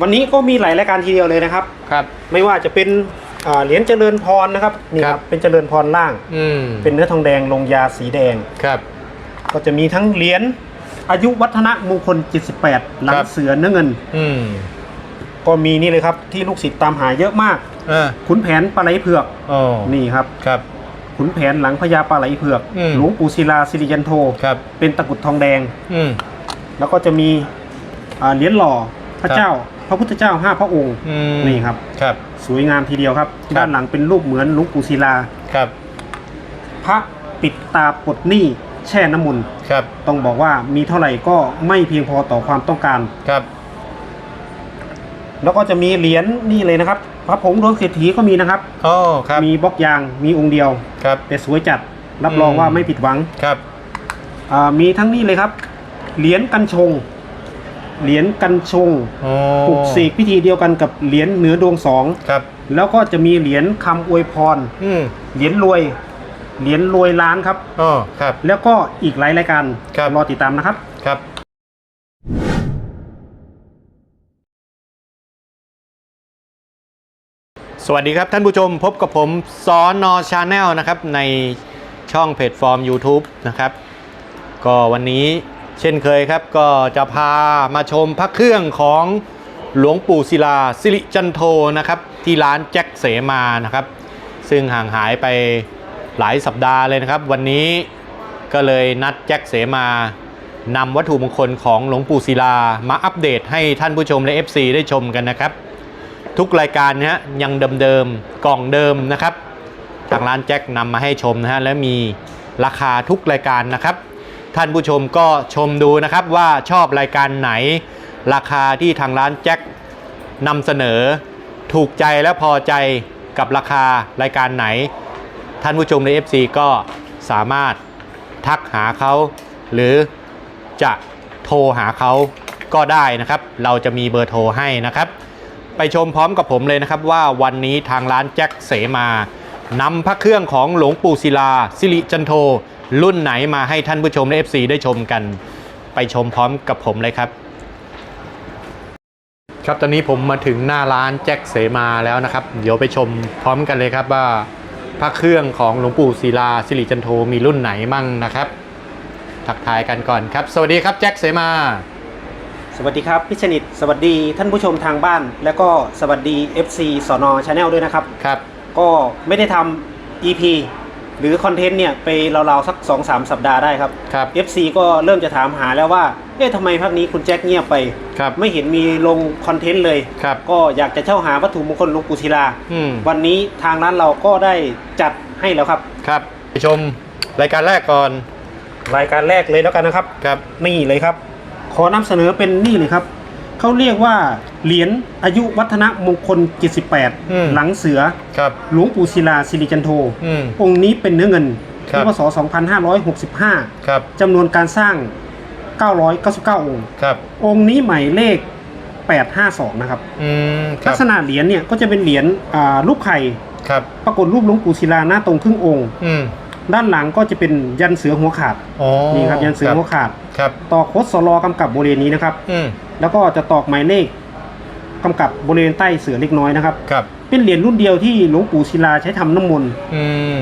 วันนี้ก็มีหลายรายการทีเดียวเลยนะครับ ครับ ไม่ว่าจะเป็นอ่าเหรียญเจริญพรนะครับนี่คครัรับ บเป็นเจริญพรล่าง อืมเป็นเนื้อทองแดงลงยาสีแดง ครับก็จะมีทั้งเหรียญอายุวัฒนะมงคล 78หลังครับเสือเนื้อเงิน อืมก็มีนี่เลยครับที่ลูกศิษย์ตามหาเยอะมาก อ่าขุนแผนปลาไหลเผือกอ๋อนี่ครับ ครับ ขุนแผนหลังพญาปลาไหลเผือก อืม หลวงปู่ศิลาสิริยันโท ครับ เป็นตะกรุดทองแดง อืม แล้วก็จะมีอ่าเหรียญหล่อพระครับเจ้า พระพุทธเจ้าห้าพระองค์อืมนี่ครับ ครับ สวยงามทีเดียวครับ ครับ ด้านหลังเป็นรูปเหมือนหลวงปู่ศิลา ครับ พระปิดตาปลดหนี้แช่น้ำมนต์ครับ ต้องบอกว่ามีเท่าไหร่ก็ไม่เพียงพอต่อความต้องการ ครับ แล้วก็จะมีเหรียญนี่เลยนะครับ พระผงดวงเศรษฐีก็มีนะครับอ๋อครับ มีบล็อกยางมีองค์เดียว ครับ แต่สวยจัดรับรองอืมว่าไม่ผิดหวังครับ อ่ามีทั้งนี้เลยครับ เหรียญกันชง เหรียญกันชงอ๋อปลุกเสกพิธีเดียวกันกับเหรียญเหนือดวงสองครับ แล้วก็จะมีเหรียญคำอวยพร อืมเหรียญรวย เหรียญรวยล้านครับ อ๋อครับ แล้วก็อีกหลายรายการครับ รอติดตามนะครับ ครับ สวัสดีครับท่านผู้ชมพบกับผมสอนอชาแนลนะครับในช่องเพจฟอร์ม YouTube นะครับ ก็วันนี้ เช่นเคยครับก็จะพามาชมพระเครื่องของหลวงปู่ศิลาสิริจันโทนะครับที่ร้านแจ็คเสมานะครับ ซึ่งห่างหายไปหลายสัปดาห์เลยนะครับ วันนี้ก็เลยนัดแจ็คเสมานำวัตถุมงคลของหลวงปู่ศิลามาอัปเดตให้ท่านผู้ชมและ FC ได้ชมกันนะครับ ทุกรายการนะฮะยังเดิมๆกล่องเดิมนะครับ ทางร้านแจ็คนำมาให้ชมนะฮะและมีราคาทุกรายการนะครับ ท่านผู้ชมก็ชมดูนะครับว่าชอบรายการไหน ราคาที่ทางร้านแจ็คนำเสนอ ถูกใจและพอใจกับราคารายการไหน ท่านผู้ชมใน FC ก็สามารถทักหาเขา หรือจะโทรหาเขาก็ได้นะครับ เราจะมีเบอร์โทรให้นะครับ ไปชมพร้อมกับผมเลยนะครับว่าวันนี้ทางร้านแจ็คเสมานำพระเครื่องของหลวงปู่ศิลาสิริจันโท รุ่นไหนมาให้ท่านผู้ชมและ FC ได้ชมกัน ไปชมพร้อมกับผมเลยครับ ครับตอนนี้ผมมาถึงหน้าร้านแจ็คเสมาแล้วนะครับ เดี๋ยวไปชมพร้อมกันเลยครับว่าพระเครื่องของหลวงปู่ศิลาสิริจันโทมีรุ่นไหนมั่งนะครับ ทักทายกันก่อนครับ สวัสดีครับแจ็คเสมา สวัสดีครับพี่ชนิดสวัสดีท่านผู้ชมทางบ้าน แล้วก็สวัสดี FC สอนอชาแนลด้วยนะครับ ครับ ก็ไม่ได้ทำ EP หรือคอนเทนต์เนี่ยไปราวๆสัก 2-3 สัปดาห์ได้ครับ ครับ FC ก็เริ่มจะถามหาแล้วว่า เอ๊ะทำไมภาคนี้คุณแจ็คเงียบไป ครับ ไม่เห็นมีลงคอนเทนต์เลย ครับ ก็อยากจะเช่าหาวัตถุมงคลหลวงปู่ศิลา อืมวันนี้ทางร้านเราก็ได้จัดให้แล้วครับ ครับไปชมรายการแรกก่อนรายการแรกเลยแล้วกันนะครับ ครับ นี่เลยครับ ขอนำเสนอเป็นนี่เลยครับ เขาเรียกว่าเหรียญอายุวัฒนมงคลอืม78หลังเสือ ครับ หลวงปู่ศิลาสิริจันโท อืม องค์นี้เป็นเนื้อเงินครับ ปีพศ 2565 ครับ จำนวนการสร้าง 999 องค์ ครับ องค์นี้หมายเลข 852 นะครับ อืม คลัรับ กษณะเหรียญเนี่ยก็จะเป็นเหรียญอ่ารูปไข่ ครับ ปรากฏรูปหลวงปู่ศิลาหน้าตรงครึ่งองค์ อืม ด้านหลังก็จะเป็นยันเสือหัวขาด อ๋อนี่ครับยันเสือหัวขาด ครับตอกโคดสลอกำกับบริเวณนี้นะครับ อืม แล้วก็จะตอกหมายเลขกำกับบริเวณใต้เสือเล็กน้อยนะครับ ครับ เป็นเหรียญรุ่นเดียวที่หลวงปู่ศิลาใช้ทำน้ำมนต์อืม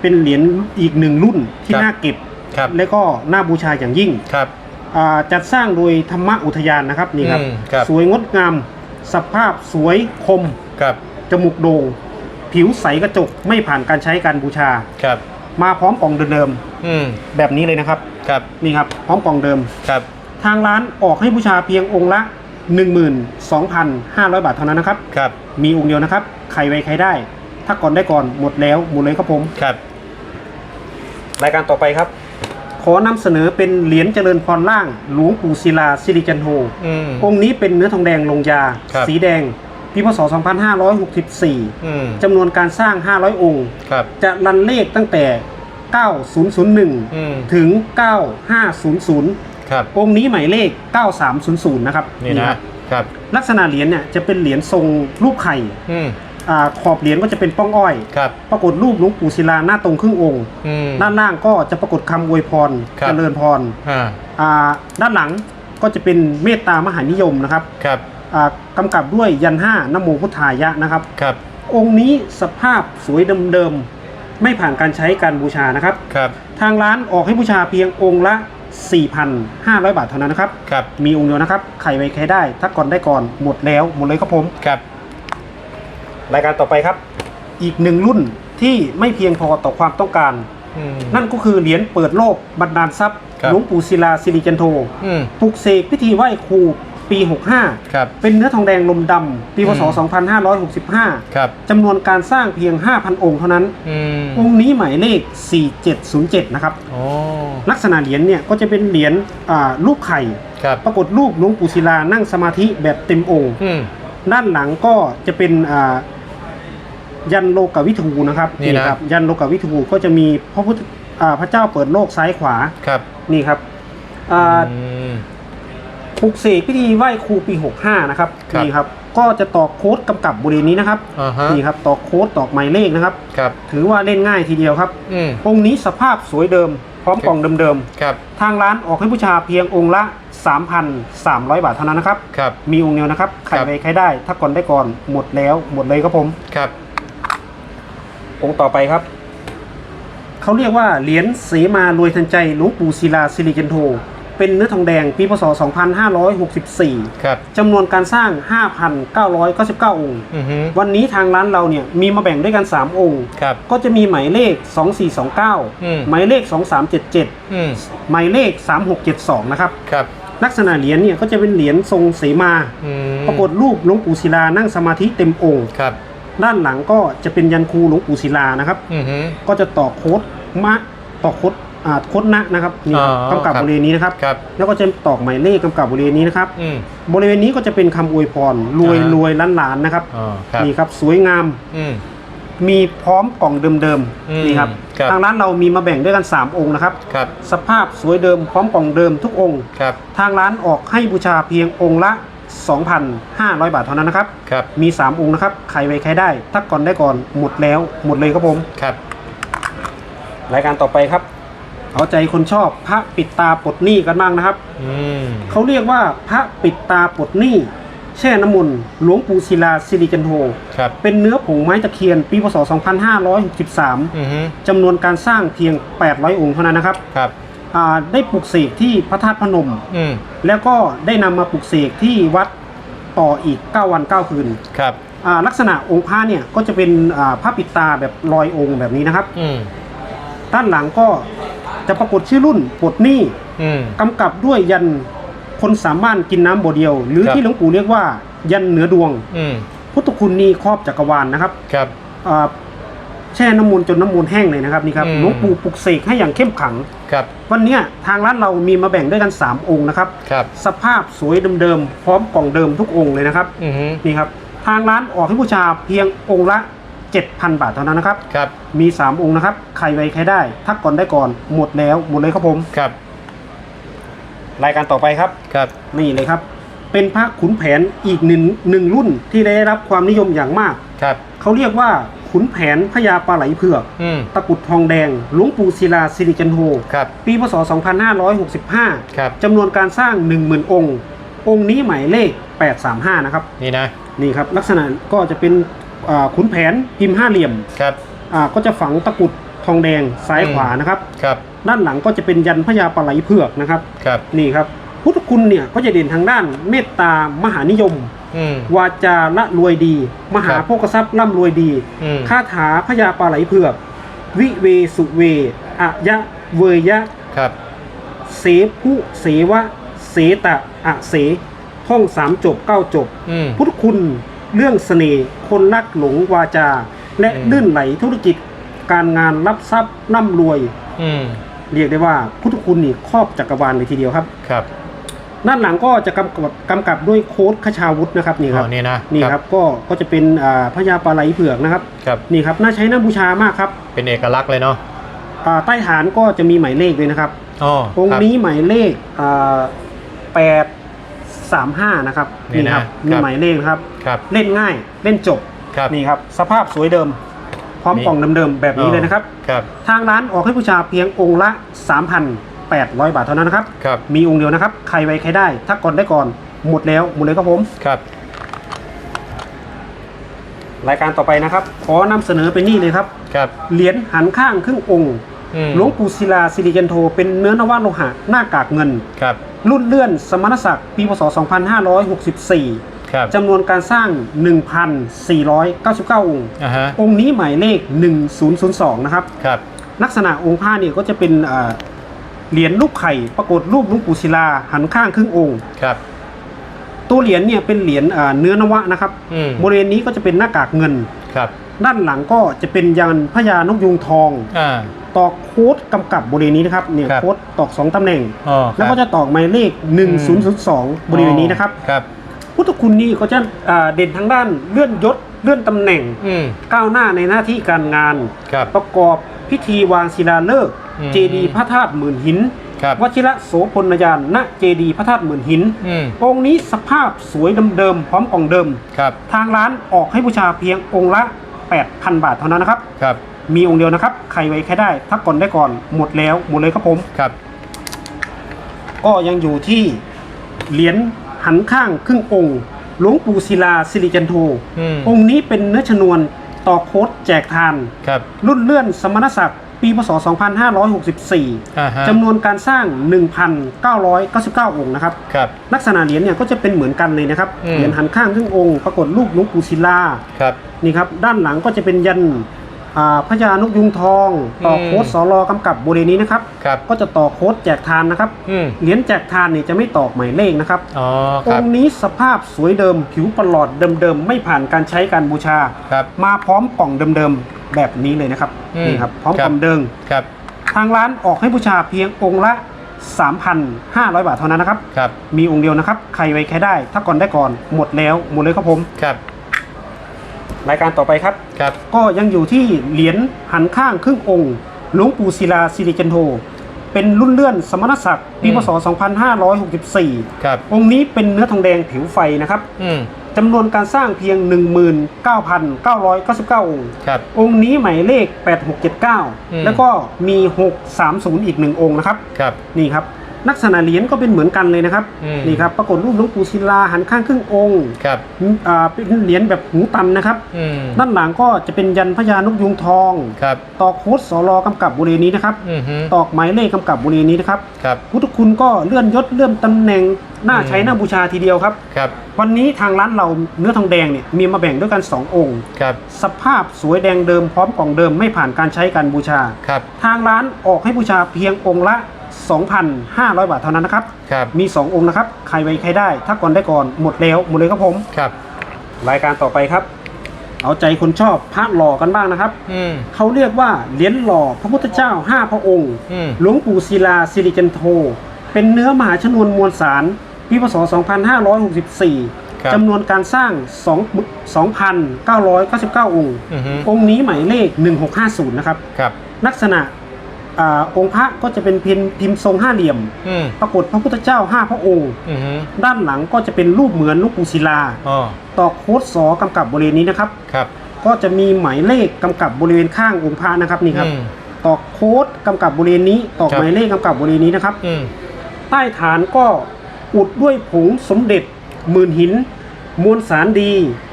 เป็นเหรียญอีกหนึ่งรุ่นที่ครับ น่าเก็บ ครับ และก็น่าบูชาอย่างยิ่งครับ อ่าจัดสร้างโดยธรรมอุทยานนะครับนี่ครับ อืมครับ สวยงดงาม สภาพสวยคม ครับ จมูกโด่งผิวใสกระจกไม่ผ่านการใช้การบูชา ครับ มาพร้อมกล่องเดิมอืม ๆแบบนี้เลยนะครับ ครับ นี่ครับพร้อมกล่องเดิม ครับ ทางร้านออกให้บูชาเพียงองค์ละ 12,500 บาทเท่านั้นนะครับ ครับ มีองค์เดียวนะครับ ใครไว้ใครได้ ถ้าก่อนได้ก่อนหมดแล้วหมดเลยครับผม ครับ รายการต่อไปครับ ขอนำเสนอเป็นเหรียญเจริญพรล่าง หลวงปู่ศิลาสิริจันโท อืม องค์นี้เป็นเนื้อทองแดงลงยา ครับ สีแดง ปีพศ 2564 อืม จำนวนการสร้าง 500 องค์ ครับ จะรันเลขตั้งแต่9001อืมถึง 9500 ครับองค์นี้หมายเลข 9300 นะครับนี่คนะรับครับลักษณะเหรียญเนี่ยจะเป็นเหรียญทรงรูปไข่อืมอาขอบเหรียญก็จะเป็นป้องอ้อย ครับปรากฏรูปหลวงปู่ศิลาหน้าตรงครึ่งองค์ อืม ด้านล่างก็จะปรากฏคำอวยพรครับ เจริญพรอ่าอ่าด้านหลังก็จะเป็นเมตตามหานิยมนะครับครับอ่ากำกับด้วยยันห้านะโมพุทธายะนะครับ ครับองค์นี้สภาพสวยเดิมๆไม่ผ่านการใช้การบูชานะครับ ครับทางร้านออกให้บูชาเพียงองค์ละ 4,500 บาทเท่านั้นนะครับ ครับ มีองค์เดียวนะครับ ใครไว้ใครได้ ถ้าก่อนได้ก่อนหมดแล้วหมดเลยครับผม ครับ รายการต่อไปครับ อีกหนึ่งรุ่นที่ไม่เพียงพอต่อความต้องการ อืม นั่นก็คือเหรียญเปิดโลกบรรดาลทรัพย์ครับ หลวงปู่ศิลาสิริจันโท อืม ปลุกเสกพิธีไหว้ครู ปี65ครับเป็นเนื้อทองแดงลมดำปีพศ อืม2565 ครับจำนวนการสร้างเพียง 5,000 องค์เท่านั้น อืมองค์นี้หมายเลข 4707 นะครับ โอ้ลักษณะเหรียญเนี่ยก็จะเป็นเหรียญอ่ารูปไข่ ครับปรากฏรูปหลวงปู่ศิลานั่งสมาธิแบบเต็มองค์ อืม ด้านหลังก็จะเป็นอ่ายันโลกวิทูนะครับนี่นะ ครับยันโลกวิทูก็จะมีพระพุทธอ่าพระเจ้าเปิดโลกซ้ายขวา ครับนี่ครับอ่าอืม ปลุกเสกพิธีไหว้ครูปี 65 นะครับครับ นี่ครับ ก็จะตอกโค้ดกำกับบริเวณนี้นะครับ อ่าฮะนี่ครับตอกโค้ดตอกหมายเลขนะครับ ครับ ถือว่าเล่นง่ายทีเดียวครับ อืม องค์นี้สภาพสวยเดิม พร้อมกล่องเดิมครับ ๆ ทางร้านออกให้บูชาเพียงองค์ละ 3,300 บาทเท่านั้นนะครับ ครับ มีองค์เดียวนะครับใครครับ ไปใครได้ ถ้าก่อนได้ก่อนหมดแล้วหมดเลยครับผม ครับ องค์ต่อไปครับ เขาเรียกว่าเหรียญเสมารวยทันใจหลวงปู่ศิลาสิริจันโท เป็นเนื้อทองแดงปีพศ 2564 ครับ จำนวนการสร้าง 5,999 องค์ อือฮึวันนี้ทางร้านเราเนี่ยมีมาแบ่งด้วยกัน 3 องค์ ครับ ก็จะมีหมายเลขอืม2429 หมายเลข 2377 อืมหมายเลข 3672 นะครับ ครับลักษณะเหรียญเนี่ยก็จะเป็นเหรียญทรงเสมา อืมปรากฏรูปหลวงปู่ศิลานั่งสมาธิเต็มองค์ ครับ ด้านหลังก็จะเป็นยันคูหลวงปู่ศิลานะครับ อือฮึก็จะต่อโค้ดมะต่อโค้ด อ่าโค้ดนะนะครับนี่ครับอ๋อกำกับครับบริเวณนี้นะครับ ครับแล้วก็จะตอกหมายเลขกำกับบริเวณนี้นะครับ อืม บริเวณนี้ก็จะเป็นคำอวยพรรวยอ่ารวยล้านหลานนะครับอ๋อครับนี่ครับสวยงามอืม มีพร้อมกล่องเดิมอืมๆนี่ครับครับ ทางร้านเรามีมาแบ่งด้วยกัน 3 องค์นะครับ ครับสภาพสวยเดิมพร้อมกล่องเดิมทุกองค์ ครับทางร้านออกให้บูชาเพียงองค์ละ 2,500 บาทเท่านั้นนะครับ ครับมี 3 องค์นะครับ ใครไว้ใครได้ ถ้าก่อนได้ก่อนหมดแล้วหมดเลยครับผม ครับ รายการต่อไปครับ เอาใจคนชอบพระปิดตาปลดหนี้กันบ้างนะครับ อืมเขาเรียกว่าพระปิดตาปลดหนี้แช่น้ำมนต์หลวงปู่ศิลาสิริจันโท ครับเป็นเนื้อผงไม้ตะเคียนปีพศ2563อือฮึจำนวนการสร้างเพียง 800 องค์เท่านั้นนะครับครับอ่าได้ปลุกเสกที่พระธาตุพนม อืมแล้วก็ได้นำมาปลุกเสกที่วัดต่ออีก 9 วัน 9 คืนครับอ่าลักษณะองค์พระเนี่ยก็จะเป็นอ่าพระปิดตาแบบลอยองค์แบบนี้นะครับ อืมด้านหลังก็ จะปรากฏชื่อรุ่นปลดหนี้อืม กำกับด้วยยันคนสามบ้านกินน้ำบ่อเดียว หรือครับ ที่หลวงปู่เรียกว่า ยันเหนือดวง อืมพุทธคุณนี่ครอบจักรวาลนะครับครับ อ่าแช่น้ำมนต์จนน้ำมนต์แห้งเลยนะครับนี่ครับอืม หลวงปู่ปลุกเสกให้อย่างเข้มขัง ครับวันเนี้ยทางร้านเรามีมาแบ่งด้วยกัน 3 องค์นะครับ ครับสภาพสวยเดิมๆพร้อมกล่องเดิมทุกองค์เลยนะครับ อือฮึนี่ครับ ทางร้านออกให้บูชาเพียงองค์ละ 7,000 บาทเท่านั้นนะครับ ครับ มี 3 องค์นะครับ ใครไว้ใครได้ถ้าก่อนได้ก่อน หมดแล้ว หมดเลยครับผม ครับ รายการต่อไปครับ ครับ นี่เลยครับ เป็นพระขุนแผนอีกหนึ่งหนึ่งรุ่นที่ได้รับความนิยมอย่างมาก ครับ เขาเรียกว่าขุนแผนพญาปลาไหลเผือก อืม ตะกรุดทองแดง หลวงปู่ศิลาสิริจันโทครับ ปีพศ2565ครับจำนวนการสร้าง 10,000 องค์ องค์นี้หมายเลข 835 นะครับ นี่นะ นี่ครับ ลักษณะก็จะเป็นอ่า ขุนแผนพิมพ์ห้าเหลี่ยมครับอ่าก็จะฝังตะกรุดทองแดงซ้ายขวานะครับครับ ด้านหลังก็จะเป็นยันพญาปลาไหลเผือกนะครับครับนี่ครับ พุทธคุณเนี่ยก็จะเด่นทางด้านเมตตามหานิยมอืมวาจาละรวยดี มหาครับโภคทรัพย์ร่ำรวยดีอืมคาถาพญาปลาไหลเผือก วิเวสุเวอะยะเวยะครับเสผู้เสวะ เสตะอะเสท่องสามจบเก้าจบอืมพุทธคุณ เรื่องเสน่ห์คนรักหลงวาจา และอืมลื่นไหลธุรกิจการงานรับทรัพย์ร่ำรวย อืมเรียกได้ว่าพุทธคุณนี่ครอบจักรวาลเลยทีเดียวครับ ครับด้านหลังก็จะกำกับกำกับด้วยโค้ดขชาวุธนะครับนี่คอ๋รัอบนี่นะนี่ครับก็ก็จะเป็นอ่าพญาปลาไหลเผือกนะครับครับ นี่ครับน่าใช้น่าบูชามากครับเป็นเอกลักษณ์เลยเนาะอ่าใต้ฐานก็จะมีหมายเลขด้วยนะครับ อ๋อองคค์รับนี้หมายเลขแปด สามห้านะครับนี่นะครับมีครับ หมายเลขนะครับ ครับเล่นง่ายเล่นจบครับ นี่ครับ สภาพสวยเดิม พร้อมนี่ กล่องเดิมๆแบบนี้เลยนะครับ ครับทางร้านออกให้บูชาเพียงองค์ละ 3,800 บาทเท่านั้นนะครับ ครับมีองค์เดียวนะครับ ใครไว้ใครได้ ถ้าก่อนได้ก่อน หมดแล้วหมดเลยครับผม ครับรายการต่อไปนะครับ ขอนำเสนอเป็นนี่เลยครับ ครับเหรียญหันข้างครึ่งองค์ อืมหลวงปู่ศิลาสิริจันโท เป็นเนื้อนวโลหะหน้ากากเงิน ครับ รุ่นเลื่อนสมณศักดิ์ปีพศ 2564ครับจำนวนการสร้าง 1,499 องค์อ่าฮะองค์นี้หมายเลข 1002 นะครับครับลักษณะองค์ผ้าเนี่ยก็จะเป็นเอ่อเหรียญรูปไข่ปรากฏรูปหลวงปู่ศิลาหันข้างครึ่งองค์ครับตัวเหรียญเนี่ยเป็นเหรียญเอ่อเนื้อนวะนะครับอืมบริเวณนี้ก็จะเป็นหน้ากากเงินครับ ด้านหลังก็จะเป็นยันพญานกยูงทองอ่า ตอกโค้ดกำกับบริเวณนี้นะครับเนี่ยครับโค้ดตอกสองตำแหน่ง อ๋อแล้วก็จะตอกหมายเลข 1002 บริเวณนี้นะครับ ครับ พุทธคุณนี่ก็จะอ่าเด่นทางด้านเลื่อนยศเลื่อนตำแหน่ง อืม ก้าวหน้าในหน้าที่การงาน ครับ ประกอบพิธีวางศิลาฤกษ์อืม เจดีย์พระธาตุหมื่นหินครับ วชิระโสพลยานณเจดีย์พระธาตุหมื่นหินอืม องค์นี้สภาพสวยเดิมๆพร้อมกล่องเดิม ครับ ทางร้านออกให้บูชาเพียงองค์ละ 8,000 บาทเท่านั้นนะครับ ครับ มีองค์เดียวนะครับ ใครไว้แค่ได้ทักก่อนได้ก่อนหมดแล้วหมดเลยครับผม ครับ ก็ยังอยู่ที่เหรียญหันข้างครึ่งองค์หลวงปู่ศิลาสิริจันโทอืม องค์นี้เป็นเนื้อชนวนต่อโค้ดแจกทาน ครับ รุ่นเลื่อนสมณศักดิ์ปีพศ 2564 อ่าฮะ จำนวนการสร้าง 1,999 องค์นะครับ ครับ ลักษณะเหรียญเนี่ยก็จะเป็นเหมือนกันเลยนะครับ อืม เหรียญหันข้างครึ่งองค์ ปรากฏรูปหลวงปู่ศิลา ครับ นี่ครับ ด้านหลังก็จะเป็นยัน อ่าพญานกยุงทองต่ออม โค้ดสอรอกำกับบริเวณนี้นะครับ ครับก็จะต่อโค้ดแจกทานนะครับอืมเหรียญแจกทานเนี่ยจะไม่ตอกหมายเลขนะครับอ๋อคอรับงค์นี้สภาพสวยเดิมผิวประหลอดเดิมๆไม่ผ่านการใช้การบูชา ครับ มาพร้อมกล่องเดิมๆแบบนี้เลยนะครับอืมนี่ครับพร้อมครักบล่องเดิมครับทางร้านออกให้บูชาเพียงองค์ละ 3,500 บาทเท่านั้นนะครับ ครับมีองค์เดียวนะครับ ใครไว้แค่ได้ ถ้าก่อนได้ก่อนหมดแล้วหมดเลยครับผม ครับ รายการต่อไปครับ ครับ ก็ยังอยู่ที่เหรียญหันข้างครึ่งองค์หลวงปู่ศิลาสิริจันโท เป็นรุ่นเลื่อนสมณศักดิ์ปีอืมพศ 2564 ครับ องค์นี้เป็นเนื้อทองแดงผิวไฟนะครับอืมจำนวนการสร้างเพียง 19,999 องค์ ครับ องค์นี้หมายเลขอืม8679 แล้วก็มี 630 อีกหนึ่งองค์นะครับ ครับ นี่ครับ ลักษณะเหรียญก็เป็นเหมือนกันเลยนะครับอืมนี่ครับปรากฏรูปหลวงปู่ศิลาหันข้างครึ่งองค์ครับอ่าเป็นเหรียญแบบหูตันนะครับอืมด้านหลังก็จะเป็นยันพญานกยุงทองครับตอกโค้ดสอรอกำกับบริเวณนี้นะครับอืมฮึตอกหมายเลขกำกับบริเวณนี้นะครับครับพุทธคุณก็เลื่อนยศเลื่อนตำแหน่งน่าใช้อืมน่าบูชาทีเดียวครับครับวันนี้ทางร้านเราเนื้อทองแดงเนี่ยมีมาแบ่งด้วยกัน 2 องค์ครับสภาพสวยแดงเดิมพร้อมกล่องเดิมไม่ผ่านการใช้การบูชาครับทางร้านออกให้บูชาเพียงองค์ละ 2,500 บาทเท่านั้นนะครับ ครับ มี 2 องค์นะครับ ใครไว้ใครได้ ถ้าก่อนได้ก่อนหมดแล้วหมดเลยครับผม ครับ รายการต่อไปครับ เอาใจคนชอบพระหล่อกันบ้างนะครับ อืม เขาเรียกว่าเหรียญหล่อพระพุทธเจ้า 5 พระองค์ อืม หลวงปู่ศิลาสิริจันโท เป็นเนื้อมหาชนวนมวลสารปีพศ2564ครับจำนวนการสร้าง2 2,999 องค์ อืมฮึองค์นี้หมายเลข 1650 นะครับ ครับ ลักษณะ อาองค์พระก็จะเป็นพิมพ์พิมพ์ทรงห้าเหลี่ยม อืมปรากฏพระพุทธเจ้า5พระองค์ อืมฮึด้านหลังก็จะเป็นรูปเหมือนหลูกปู่ศิลา อ๋อต่อโค้ดสอกำกับบริเวณนี้นะครับ ครับก็จะมีหมายเลขกำกับบริเวณข้างองค์พระนะครับนี่ครับอืมตอกโค้ดกำกับบริเวณนี้ตอกครับ หมายเลขกำกับบริเวณนี้นะครับ อืมใต้ฐานก็อุดด้วยผงสมเด็จหมื่นหิน มวลสารดี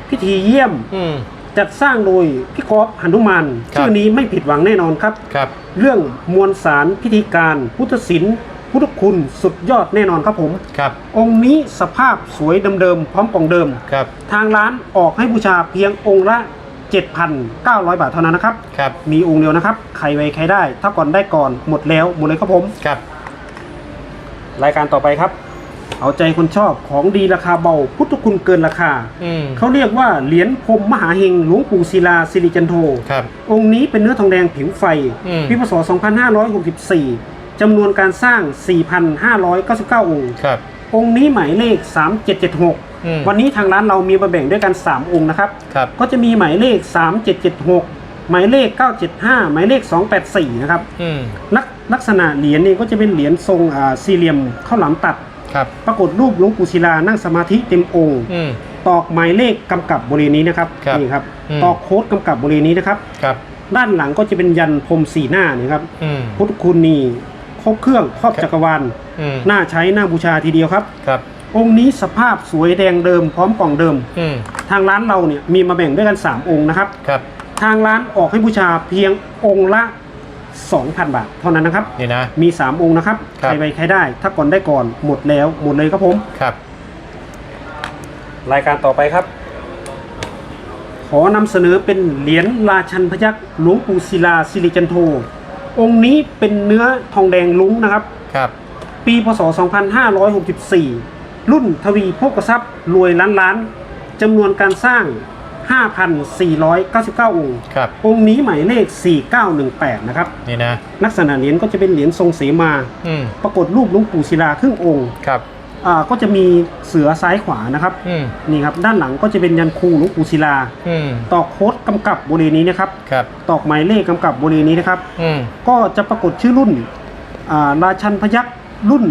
พิธีเยี่ยม อืม จัดสร้างโดยพี่กอฟหนุมานครับ ชื่อนี้ไม่ผิดหวังแน่นอนครับ ครับเรื่องมวลสารพิธีการ พุทธศิลป์พุทธคุณสุดยอดแน่นอนครับผม ครับองค์นี้สภาพสวยเดิมๆพร้อมกล่องเดิม ครับทางร้านออกให้บูชาเพียงองค์ละ 7,900 บาทเท่านั้นนะครับ ครับมีองค์เดียวนะครับ ใครไว้ใครได้ ถ้าก่อนได้ก่อนหมดแล้วหมดเลยครับผม ครับรายการต่อไปครับ เอาใจคนชอบของดีราคาเบา พุทธคุณเกินราคา อืมเขาเรียกว่าเหรียญพรหมมหาเฮงหลวงปู่ศิลาสิริจันโท ครับ องค์นี้เป็นเนื้อทองแดงผิวไฟอืม ปีพศ 2564 จำนวนการสร้าง 4,599 องค์ ครับ องค์นี้หมายเลข3776อืมวันนี้ทางร้านเรามีมาแบ่งด้วยกัน 3 องค์นะครับ ครับก็จะมีหมายเลข 3776 หมายเลข 975 หมายเลข 284 นะครับ อืม ลักลักษณะเหรียญนี่ก็จะเป็นเหรียญทรงอ่าสี่เหลี่ยมข้าวหลามตัด ครับปรากฏรูปหลวงปู่ศิลานั่งสมาธิเต็มองค์อืม ตอกหมายเลขกำกับบริเวณนี้นะครับครับนี่ครับอืม ตอกโค้ดกำกับบริเวณนี้นะครับ ครับด้านหลังก็จะเป็นยันพรมสีหน้านี่ครับอืมพุทธคุณนี่ครบเครื่องครอบครับจักรวาลอืมน่าใช้น่าบูชาทีเดียวครับ ครับองค์นี้สภาพสวยแดงเดิมพร้อมกล่องเดิม อืมทางร้านเราเนี่ยมีมาแบ่งด้วยกัน 3 องค์นะครับ ครับทางร้านออกให้บูชาเพียงองค์ละ 2,000 บาท เท่านั้นนะครับ นี่นะ มี 3 องค์นะครับครัใคบรไปใครได้ ถ้าก่อนได้ก่อนหมดแล้วหมดเลยครับผม ครับ รายการต่อไปครับ ขอนำเสนอเป็นเหรียญราชันพยักษ์หลวงปู่ศิลาสิริจันโท องค์นี้เป็นเนื้อทองแดงลุ้งนะครับ ครับ ปีพศ 2564 รุ่นทวีโภคทรัพย์รวยล้านล้านจำนวนการสร้าง 5,499 องค์ ครับ องค์นี้หมายเลข 4918 นะครับ นี่นะ ลักษณะเหรียญก็จะเป็นเหรียญทรงเสมา อืมปรากฏรูปหลวงปู่ศิลาครึ่งองค์ ครับ อ่า ก็จะมีเสือซ้ายขวานะครับ อืมนี่ครับ ด้านหลังก็จะเป็นยันคูหลวงปู่ศิลา อืมตอกโค้ดกำกับบริเวณนี้นะครับ ครับ ตอกหมายเลขกำกับบริเวณนี้นะครับ อืมก็จะปรากฏชื่อรุ่น อ่า ราชันพยักษ์รุ่น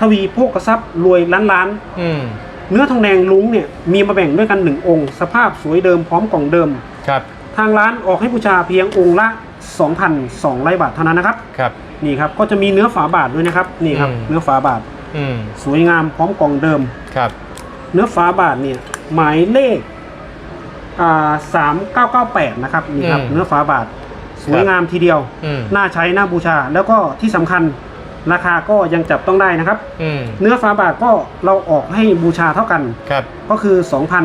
ทวีโภคทรัพย์รวยล้านล้าน อืม เนื้อทองแดงลุงเนี่ยมีมาแบ่งด้วยกันหนึ่งองค์ สภาพสวยเดิมพร้อมกล่องเดิม ครับ ทางร้านออกให้บูชาเพียงองค์ละ 2,200 บาทเท่านั้นนะครับ ครับ นี่ครับก็จะมีเนื้อฝาบาทด้วยนะครับนี่ครับ อืม เนื้อฝาบาทอืมสวยงามพร้อมกล่องเดิม ครับ เนื้อฝาบาทเนี่ยหมายเลขอ่าสามเก้าเก้าแปดนะครับนี่ครับเนื้อฝาบาท สวยงามทีเดียว อืมน่าใช้น่าบูชา แล้วก็ที่สำคัญ ราคาก็ยังจับต้องได้นะครับ อืมเนื้อฝาบาทก็เราออกให้บูชาเท่ากัน ครับ ก็คือ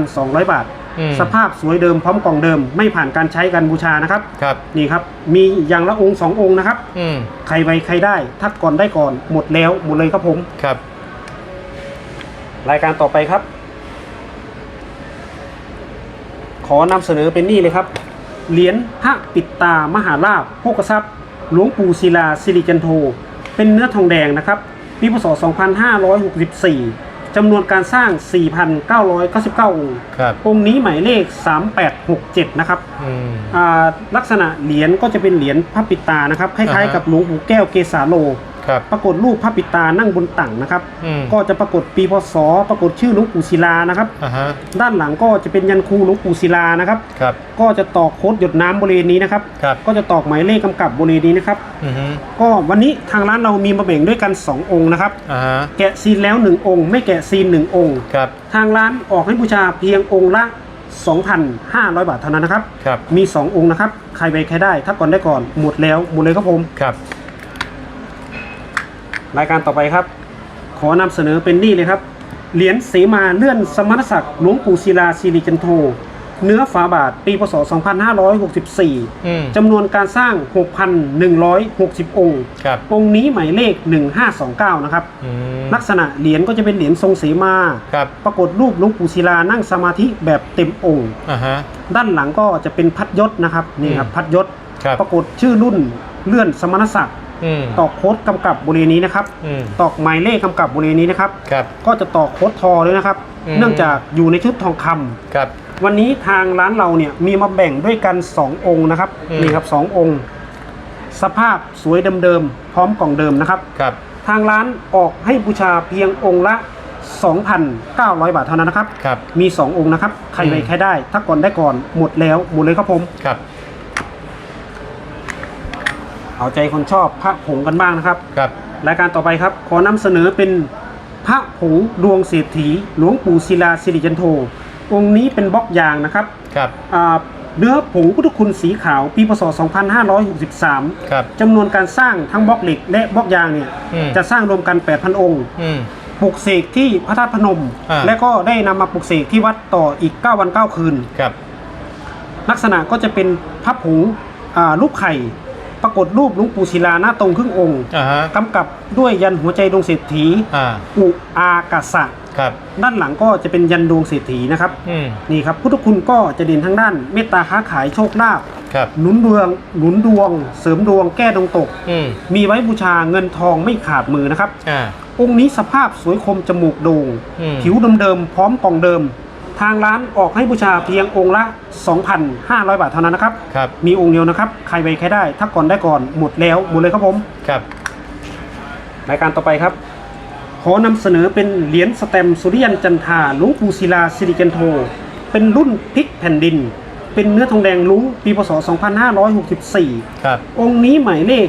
2,200 บาท อืม สภาพสวยเดิมพร้อมกล่องเดิม ไม่ผ่านการใช้การบูชานะครับ ครับ นี่ครับ มีอย่างละองค์สององค์นะครับ อืมใครไวใครได้ถ้าก่อนได้ก่อน หมดแล้วหมดเลยครับผม ครับ รายการต่อไปครับ ขอนำเสนอเป็นนี่เลยครับ เหรียญพระปิดตามหาลาภโภกทรัพย์ หลวงปู่ศิลาสิริจันโท เป็นเนื้อทองแดงนะครับปีพศ 2564จำนวนการสร้าง 4,999 องค์ครับองค์นี้หมายเลข 3867 นะครับอืมอ่าลักษณะเหรียญก็จะเป็นเหรียญพระปิดตานะครับ คล้ายอ่าฮะๆกับหลวงปู่แก้วเกสาโล ครับ ปรากฏรูปพระปิดตานั่งบนตั่งนะครับ อืม ก็จะปรากฏปีพศ ปรากฏชื่อหลวงปู่ศิลานะครับ อ่าฮะด้านหลังก็จะเป็นยันคูหลวงปู่ศิลานะครับ ครับ ก็จะตอกโค้ดหยดน้ำบริเวณนี้นะครับ ครับ ก็จะตอกหมายเลขกำกับบริเวณนี้นะครับ อือฮึก็วันนี้ทางร้านเรามีมาแบ่งด้วยกัน 2 องค์นะครับ อ่าฮะแกะซีนแล้ว 1 องค์ ไม่แกะซีน 1 องค์ ครับทางร้านออกให้บูชาเพียงองค์ละ 2,500 บาทเท่านั้นนะครับ ครับมี 2 องค์นะครับ ใครไปใครได้ ถ้าก่อนได้ก่อน หมดแล้วหมดเลยครับผม ครับ รายการต่อไปครับ ขอนำเสนอเป็นนี่เลยครับ เหรียญเสมาเลื่อนสมณศักดิ์หลวงปู่ศิลาสิริจันโทเนื้อฝาบาทปีพศ 2564อืมจำนวนการสร้าง 6,160 องค์ครับองค์นี้หมายเลข 1529 นะครับอืมลักษณะเหรียญก็จะเป็นเหรียญทรงเสมาครับปรากฏรูปหลวงปู่ศิลานั่งสมาธิแบบเต็มองค์อ่าฮะด้านหลังก็จะเป็นพัดยศนะครับ นี่ครับอืมพัดยศครับปรากฏชื่อรุ่นเลื่อนสมณศักดิ์อืมตอกโค้ดกำกับบริเวณนี้นะครับอืมตอกหมายเลขกำกับบริเวณนี้นะครับครับก็จะตอกโค้ดทอด้วยนะครับอืมเนื่องจากอยู่ในชุดทองคำครับ วันนี้ทางร้านเราเนี่ยมีมาแบ่งด้วยกัน 2 องค์นะครับอืมนี่ครับสององค์ สภาพสวยเดิมๆพร้อมกล่องเดิมนะครับครับ ทางร้านออกให้บูชาเพียงองค์ละ 2,900 บาทเท่านั้นนะครับครับมี 2 องค์นะครับใครไปอืมใครได้ ถ้าก่อนได้ก่อนหมดแล้วหมดเลยครับผมครับ เอาใจคนชอบพระผงกันบ้างนะครับ ครับ รายการต่อไปครับ ขอนำเสนอเป็นพระผงดวงเศรษฐี หลวงปู่ศิลาสิริจันโท องค์นี้เป็นบล็อกยางนะครับครับ อ่าเนื้อผงพุทธคุณสีขาวปีพศ 2563 ครับ จำนวนการสร้างทั้งบล็อกเหล็กและบล็อกยางเนี่ยอืม จะสร้างรวมกัน 8,000 องค์ อืม ปลุกเสกที่พระธาตุพนม อ่า และก็ได้นำมาปลุกเสกที่วัดต่ออีก 9 วัน 9 คืน ครับ ลักษณะก็จะเป็นพระผงอ่ารูปไข่ ปรากฏรูปหลวงปู่ศิลาหน้าตรงครึ่งองค์อ่าฮะกำกับด้วยยันหัวใจดวงเศรษฐีอ่าอุอากาสะครับด้านหลังก็จะเป็นยันดวงเศรษฐีนะครับ อืมนี่ครับพุทธคุณก็จะเด่นทางด้านเมตตาค้าขายโชคลาภครับหนุนดวงหนุนดวง เสริมดวงแก้ดวงตก อืมมีไว้บูชาเงินทองไม่ขาดมือนะครับ อ่า องค์นี้สภาพสวยคมจมูกโด่งอืม ผิวเดิมๆพร้อมกล่องเดิม ทางร้านออกให้บูชาเพียงองค์ละ 2,500 บาทเท่านั้นนะครับ ครับ มีองค์เดียวนะครับ ใครไปใครได้ ถ้าก่อนได้ก่อนหมดแล้วหมดเลยครับผม ครับ รายการต่อไปครับ ขอนำเสนอเป็นเหรียญสแตมป์สุริยันจันทราหลวงปู่ศิลาสิริจันโท เป็นรุ่นพลิกแผ่นดิน เป็นเนื้อทองแดงลุ้งปีพศ 2564 ครับองค์นี้หมายเลข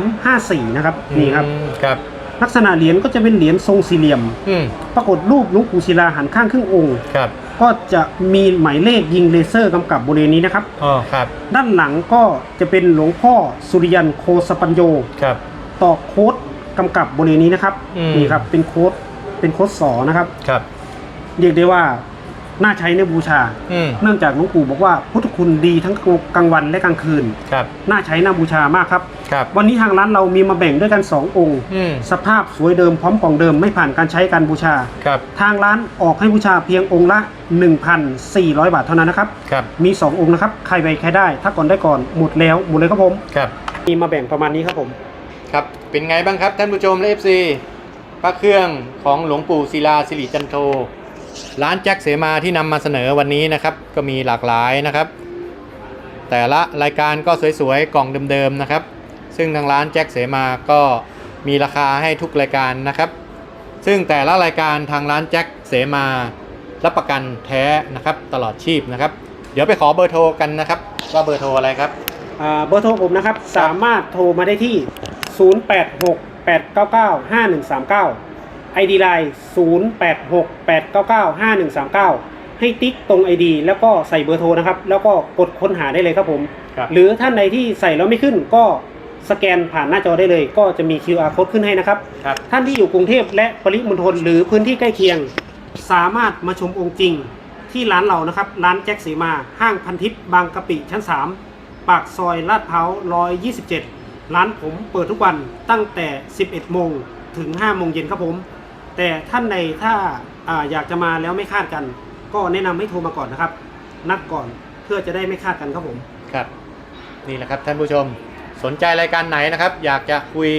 10354 นะครับ นี่ครับ อืมครับ ลักษณะเหรียญก็จะเป็นเหรียญทรงสี่เหลี่ยม อืมปรากฏรูปหลวงปู่ศิลาหันข้างครึ่งองค์ ครับก็จะมีหมายเลขยิงเลเซอร์กำกับบริเวณนี้นะครับ อ๋อครับด้านหลังก็จะเป็นหลวงพ่อสุริยันโคสปัญโยครับ ต่อโค้ดกำกับบริเวณนี้นะครับอืม นี่ครับเป็นโค้ดเป็นโค้ดสอนะครับ ครับ เรียกได้ว่า น่าใช้ในบูชา อืมเนื่องจากหลวงปู่บอกว่าพุทธคุณดีทั้งกลางวันและกลางคืน ครับน่าใช้น่าบูชามากครับ ครับ วันนี้ทางร้านเรามีมาแบ่งด้วยกัน 2 องค์ อืมสภาพสวยเดิมพร้อมกล่องเดิมไม่ผ่านการใช้การบูชา ครับทางร้านออกให้บูชาเพียงองค์ละ 1,400 บาทเท่านั้นนะครับ ครับมี 2 องค์นะครับ ใครไปใครได้ ถ้าก่อนได้ก่อนหมดแล้วหมดเลยครับผม ครับ มีมาแบ่งประมาณนี้ครับผม ครับ เป็นไงบ้างครับท่านผู้ชมและเอฟซีพระเครื่องของหลวงปู่ศิลาสิริจันโท ร้านแจ็คเสมาที่นำมาเสนอวันนี้นะครับ ก็มีหลากหลายนะครับ แต่ละรายการก็สวยๆกล่องเดิมๆนะครับ ซึ่งทางร้านแจ็คเสมาก็มีราคาให้ทุกรายการนะครับ ซึ่งแต่ละรายการทางร้านแจ็คเสมารับประกันแท้นะครับตลอดชีพนะครับ เดี๋ยวไปขอเบอร์โทรกันนะครับว่าเบอร์โทรอะไรครับอ่าเบอร์โทรผมนะครับ สามารถโทรมาได้ที่ 0868995139 ID Line 0868995139 ให้ติ๊กตรง ID แล้วก็ใส่เบอร์โทรนะครับ แล้วก็กดค้นหาได้เลยครับผม ครับ หรือท่านใดที่ใส่แล้วไม่ขึ้นก็สแกนผ่านหน้าจอได้เลย ก็จะมี QR code ขึ้นให้นะครับ ครับ ท่านที่อยู่กรุงเทพและปริมณฑลหรือพื้นที่ใกล้เคียง สามารถมาชมองค์จริง ที่ร้านเรานะครับ ร้านแจ็คสีมาห้างพันทิพย์บางกะปิชั้น 3 ปากซอยลาดพร้าว127 ร้านผมเปิดทุกวันตั้งแต่ 11 โมงถึง 5 โมงเย็นครับผม แต่ท่านใดถ้าอาอยากจะมาแล้วไม่คาดกัน ก็แนะนำให้โทรมาก่อนนะครับ นัดก่อนเพื่อจะได้ไม่คาดกันครับผม ครับนี่แหละครับท่านผู้ชมสนใจรายการไหนนะครับ อยากจะคุย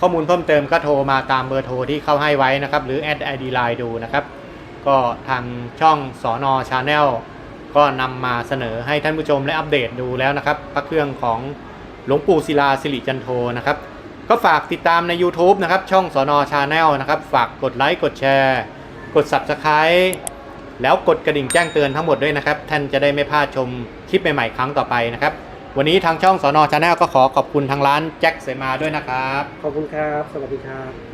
ข้อมูลเพิ่มเติมก็โทรมาตามเบอร์โทรที่เข้าให้ไว้นะครับ หรือแอดไอดีไลน์ดูนะครับ ก็ทางช่องสอนอชาแนลก็นำมาเสนอให้ท่านผู้ชมและอัปเดตดูแล้วนะครับ พระเครื่องของหลวงปู่ศิลาสิริจันโทนะครับ ก็ฝากติดตามใน YouTube นะครับ ช่องสอนอชาแนลนะครับ ฝากกดไลค์กดแชร์ กด Subscribe แล้วกดกระดิ่งแจ้งเตือนทั้งหมดด้วยนะครับ ท่านจะได้ไม่พลาดชมคลิปใหม่ๆ ครั้งต่อไปนะครับ วันนี้ทางช่องสอนอชาแนลก็ขอขอบคุณทางร้านแจ็คเสมาด้วยนะครับ ขอบคุณครับ สวัสดีครับ